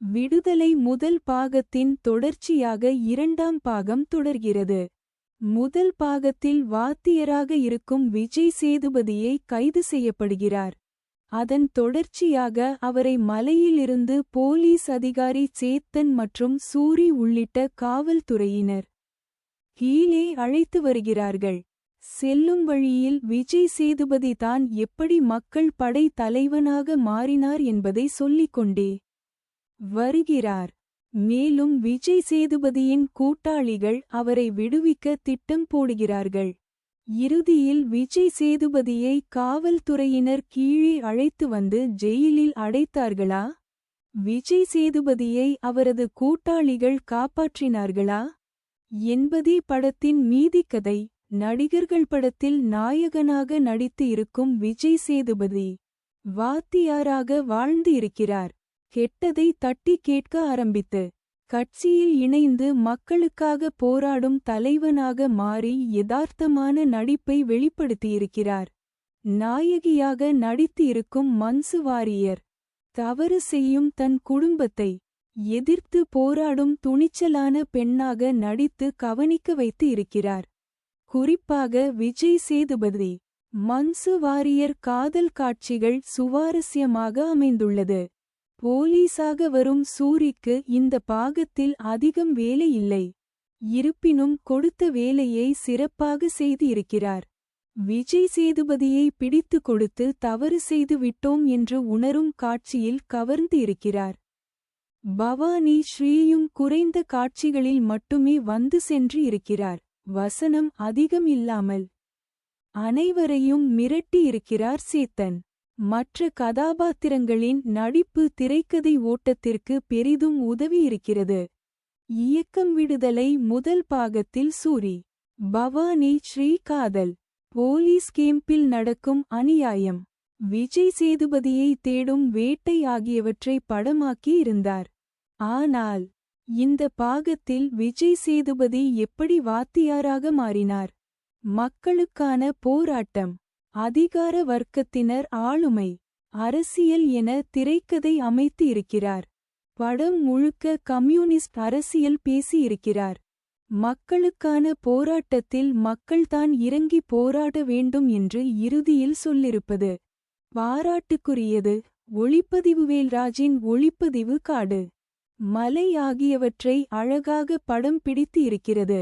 விடுதலை முதல் பாகத்தின் தொடர்ச்சியாக இரண்டாம் பாகம் தொடர்கிறது. முதல் பாகத்தில் வாத்தியராக இருக்கும் விஜய் சேதுபதியை கைது செய்யப்படுகிறார். அதன் தொடர்ச்சியாக அவரை மலையிலிருந்து போலீஸ் அதிகாரி சேத்தன் மற்றும் சூரி உள்ளிட்ட காவல்துறையினர் கீழே அழைத்து வருகிறார்கள். செல்லும் வழியில் விஜய் சேதுபதி தான் எப்படி மக்கள் படை தலைவனாக மாறினார் என்பதை சொல்லிக் கொண்டே வருகிறார். மேலும் விஜய் சேதுபதியின் கூட்டாளிகள் அவரை விடுவிக்க திட்டம் போடுகிறார்கள். இறுதியில் விஜய் சேதுபதியை காவல்துறையினர் கீழே அழைத்து வந்து ஜெயிலில் அடைத்தார்களா? விஜய் சேதுபதியை அவரது கூட்டாளிகள் காப்பாற்றினார்களா? என்பதே படத்தின் மீதிக்கதை நடிகர்கள் படத்தில் நாயகனாக நடித்து இருக்கும் விஜய் சேதுபதி வாத்தியாராக வாழ்ந்து இருக்கிறார். கெட்டதை தட்டி கேட்க ஆரம்பித்து கட்சியில் இணைந்து மக்களுக்காக போராடும் தலைவனாக மாறி யதார்த்தமான நடிப்பை வெளிப்படுத்தியிருக்கிறார். நாயகியாக நடித்து இருக்கும் மன்சு வாரியர் தவறு செய்யும் தன் குடும்பத்தை எதிர்த்து போராடும் துணிச்சலான பெண்ணாக நடித்து கவனிக்க வைத்து இருக்கிறார் குறிப்பாக விஜய் சேதுபதி மன்சு வாரியர் காதல் காட்சிகள் சுவாரஸ்யமாக அமைந்துள்ளது. போலீஸாக வரும் சூரிக்கு இந்த பாகத்தில் அதிகம் வேலை இல்லை. இருப்பினும் கொடுத்த வேலையை சிறப்பாக செய்து இருக்கிறார் விஜய் சேதுபதியை பிடித்து கொடுத்து தவறு செய்து விட்டோம் என்று உணரும் காட்சியில் கவர்ந்து இருக்கிறார். பவானி ஸ்ரீயும் குறைந்த காட்சிகளில் மட்டுமே வந்து சென்று இருக்கிறார். வசனம் அதிகம் இல்லாமல். அனைவரையும் மிரட்டி இருக்கிறார் சேத்தன். மற்ற கதாபாத்திரங்களின் நடிப்பு திரைக்கதை ஓட்டத்திற்கு பெரிதும் உதவியிருக்கிறது. இயக்கம் விடுதலை முதல் பாகத்தில் சூரி. பவானி ஸ்ரீ காதல் போலீஸ் கேம்பில் நடக்கும் அநியாயம். விஜய் சேதுபதியை தேடும் வேட்டை ஆகியவற்றை படமாக்கி இருந்தார். ஆனால் இந்த பாகத்தில் விஜய் சேதுபதி எப்படி வாத்தியாராக மாறினார்? மக்களுக்கான போராட்டம். அதிகார வர்க்கத்தினர் ஆளுமை. அரசியல் என திரைக்கதை அமைத்து இருக்கிறார் படம் முழுக்க கம்யூனிஸ்ட் அரசியல் பேசியிருக்கிறார். மக்களுக்கான போராட்டத்தில் மக்கள்தான் இறங்கி போராட வேண்டும் என்று இறுதியில் சொல்லிருப்பது பாராட்டுக்குரியது. ஒளிப்பதிவு வேல்ராஜின் ஒளிப்பதிவு காடு. மலை ஆகியவற்றை அழகாக படம் பிடித்து இருக்கிறது.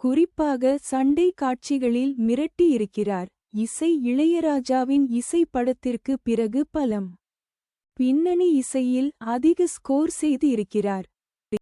குறிப்பாக சண்டை காட்சிகளில் மிரட்டி இருக்கிறார். இசை இளையராஜாவின் இசை படத்திற்கு பிறகு பலம். பின்னணி இசையில் அதிக ஸ்கோர் செய்து இருக்கிறார்